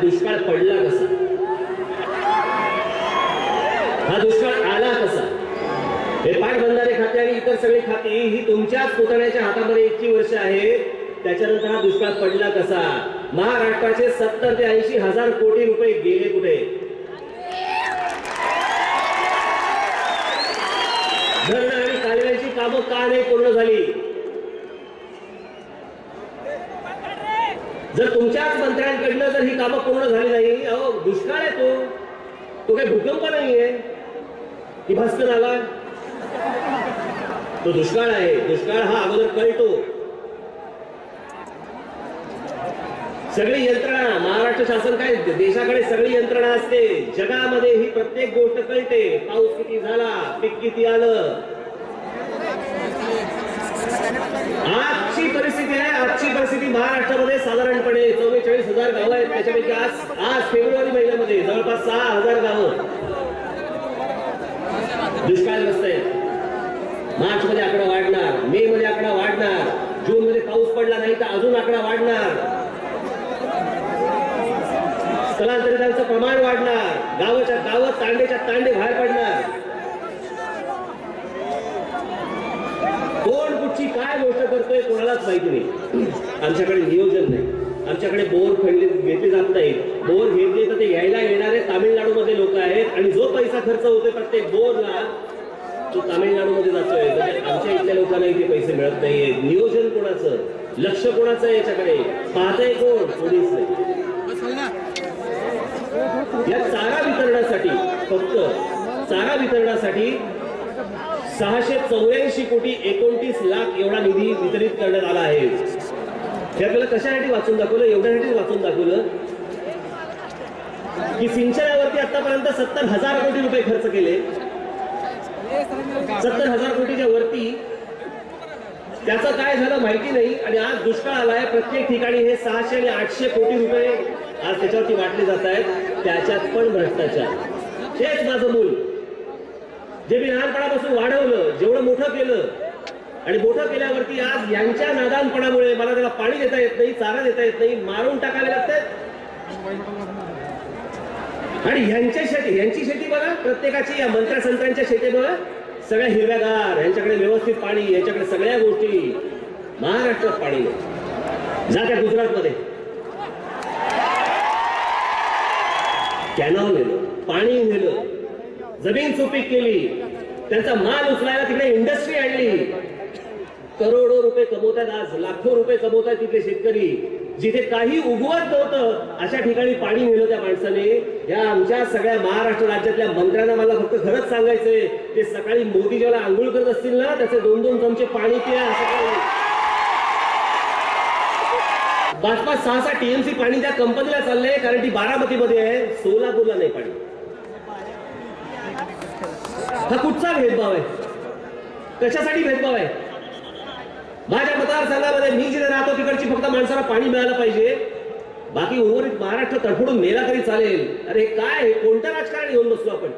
दुष्काळ पडला कसा? हा दुष्काळ आला कसा? हे पाटबंधारे खाते आणि इतर सगळी खाती ही तुमच्याच पुतण्याच्या हातामध्ये इतकी वर्ष आहे. त्याच्यानंतर हा दुष्काळ पडला कसा? महाराष्ट्राचे सत्तर ते ऐंशी हजार कोटी रुपये गेले कुठे? धरणं आणि कालव्याची कामं का नाही पूर्ण झाली? जर तुमच्याच मंत्र्यांकडनं जर ही कामं पूर्ण झाली नाही अहो दुष्काळ आहे तो. तो काही भूकंप नाहीये. की भास्कर आला. तो दुष्काळ आहे. दुष्काळ हा अगोदर कळतो. सगळी यंत्रणा महाराष्ट्र शासन काय देशाकडे सगळी यंत्रणा असते. जगामध्ये ही प्रत्येक गोष्ट कळते. पाऊस किती झाला पीक किती आलं. आजची परिस्थिती आहे आजची परिस्थिती महाराष्ट्रामध्ये साधारणपणे चव्वेचाळीस हजार गावं आहेत. त्याच्यापैकी आज आज फेब्रुवारी महिन्यामध्ये जवळपास सहा हजार गावं दुष्काळग्रस्त आहेत. मार्च मध्ये आकडा वाढणार मे मध्ये आकडा वाढणार जून मध्ये पाऊस पडला नाही तर अजून आकडा वाढणार. स्थलांतरितांचं प्रमाण वाढणार गावाच्या गावात तांडेच्या तांडे बाहेर पडणार. कोण कुठची काय गोष्ट करतोय कोणालाच माहिती नाही. आमच्याकडे नियोजन नाही. आमच्याकडे बोर फेडले घेतले जात नाहीत. बोर घेतले तर ते घ्यायला येणारे तामिळनाडूमध्ये लोक आहेत आणि जो पैसा खर्च होतोय प्रत्येक बोरला तो तामिळनाडूमध्ये जातोय. म्हणजे आमच्या इथल्या लोकांना इथे पैसे मिळत नाहीये. नियोजन कोणाचं? लक्ष कोणाचं आहे याच्याकडे? पाहतंय कोण? पोलीस नाही. या चारा वितरणासाठी फक्त चारा वितरणासाठी सहाशे चौऱ्याऐंशी कोटी एकोणतीस लाख एवढा निधी वितरित करण्यात आला आहे. हे आपल्याला कशासाठी वाचून दाखवलं? एवढ्यासाठी वाचून दाखवलं? की सिंचनावरती आतापर्यंत सत्तर हजार कोटी रुपये खर्च केले. सत्तर हजार कोटीच्या वरती त्याचं काय झालं माहिती नाही आणि आज दुष्काळ आलाय. प्रत्येक ठिकाणी हे सहाशे आणि आठशे कोटी रुपये आज त्याच्यावरती वाटले जात आहेत. त्याच्यात पण भ्रष्टाचार. हेच माझं मूल जे मी लहानपणापासून वाढवलं जेवढं मोठं केलं आणि मोठं केल्यावरती आज यांच्या नादानपणामुळे मला त्याला पाणी देता येत नाही चारा देता येत नाही मारून टाकावे लागतात. आणि ह्यांच्या शेती ह्यांची शेती बघा प्रत्येकाची या मंत्र्या संतांच्या शेती बघा. सगळ्या हिरव्यागार यांच्याकडे व्यवस्थित पाणी यांच्याकडे सगळ्या गोष्टी. महाराष्ट्रात पाणी जा त्या गुजरातमध्ये. कॅनॉल नेलं पाणी नेलं. जमीन सुपीक केली. त्यांचा माल उचलायला तिकडे इंडस्ट्री आणली. करोडो रुपये कमवतात आज लाखो रुपये कमवतात तिथले शेतकरी. जिथे काही उगवत नव्हतं अशा ठिकाणी पाणी मिळलं त्या माणसाने. या आमच्या सगळ्या महाराष्ट्र राज्यातल्या मंत्र्यांना मला फक्त खरंच सांगायचंय ते सकाळी मोदी ज्याला आंघोळ करत असतील ना त्याचे दोन दोन चमचे पाणी पिया सकाळी. पाच पाच सहा सहा टीएमसी पाणी त्या कंपनीला चाललंय कारण ती बारामतीमध्ये आहे सोलापूरला नाही पाणी. हा कुठचा भेदभाव आहे? कशासाठी भेदभाव आहे? माझ्या मतदारसंघामध्ये मी जिथे राहतो तिकडची फक्त माणसाला पाणी मिळालं पाहिजे. बाकी उर्वरित महाराष्ट्र तडफडून मेला तरी चालेल. अरे काय? कोणतं राजकारण घेऊन बसलो आपण?